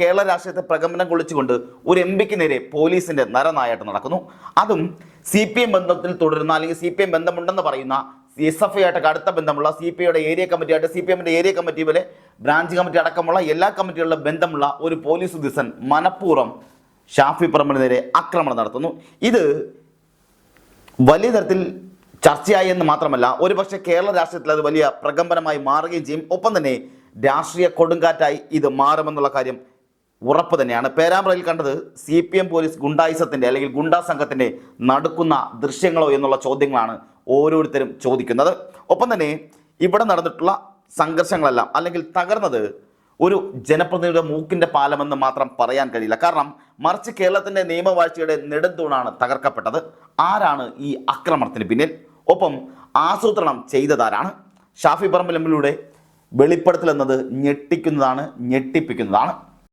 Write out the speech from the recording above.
കേരള രാഷ്ട്രീയത്തെ പ്രകമ്പനം കൊള്ളിച്ചുകൊണ്ട് ഒരു എം പിക്ക് നേരെ പോലീസിന്റെ നരനായാട്ടം നടക്കുന്നു. അതും സി പി എം ബന്ധത്തിൽ തുടരുന്ന അല്ലെങ്കിൽ സി പി എം ബന്ധമുണ്ടെന്ന് പറയുന്ന എസ് എഫ് ഐ ആയിട്ടൊക്കെ അടുത്ത ബന്ധമുള്ള സി പി ഐയുടെ ഏരിയ കമ്മിറ്റി ആയിട്ട് സി പി എമ്മിന്റെ ഏരിയ കമ്മിറ്റി പോലെ ബ്രാഞ്ച് കമ്മിറ്റി അടക്കമുള്ള എല്ലാ കമ്മിറ്റികളിലും ബന്ധമുള്ള ഒരു പോലീസ് ഉദ്യോഗസ്ഥൻ മനഃപൂർവം ഷാഫി പറമ്പിന് നേരെ ആക്രമണം നടത്തുന്നു. ഇത് വലിയ തരത്തിൽ ചർച്ചയായി എന്ന് മാത്രമല്ല ഒരുപക്ഷെ കേരള രാഷ്ട്രീയത്തിൽ അത് വലിയ പ്രകമ്പനമായി മാറുകയും ചെയ്യും. ഒപ്പം തന്നെ രാഷ്ട്രീയ കൊടുങ്കാറ്റായി ഇത് മാറുമെന്നുള്ള കാര്യം ഉറപ്പ് തന്നെയാണ്. പേരാമ്പ്രയിൽ കണ്ടത് സി പി എം പോലീസ് ഗുണ്ടായിസത്തിന്റെ അല്ലെങ്കിൽ ഗുണ്ടാ സംഘത്തിന്റെ നടക്കുന്ന ദൃശ്യങ്ങളോ എന്നുള്ള ചോദ്യങ്ങളാണ് ഓരോരുത്തരും ചോദിക്കുന്നത്. ഒപ്പം തന്നെ ഇവിടെ നടന്നിട്ടുള്ള സംഘർഷങ്ങളെല്ലാം അല്ലെങ്കിൽ തകർന്നത് ഒരു ജനപ്രതിനിധിയുടെ മൂക്കിന്റെ പാലമെന്ന് മാത്രം പറയാൻ കഴിയില്ല. കാരണം മറിച്ച് കേരളത്തിന്റെ നിയമവാഴ്ചയുടെ നെടുന്തൂണാണ് തകർക്കപ്പെട്ടത്. ആരാണ് ഈ ആക്രമണത്തിന് പിന്നിൽ? ഒപ്പം ആസൂത്രണം ചെയ്തതാരാണ്? ഷാഫി പറമ്പലമ്പിലൂടെ വെളിപ്പെടുത്തൽ എന്നത് ഞെട്ടിക്കുന്നതാണ് ഞെട്ടിപ്പിക്കുന്നതാണ്.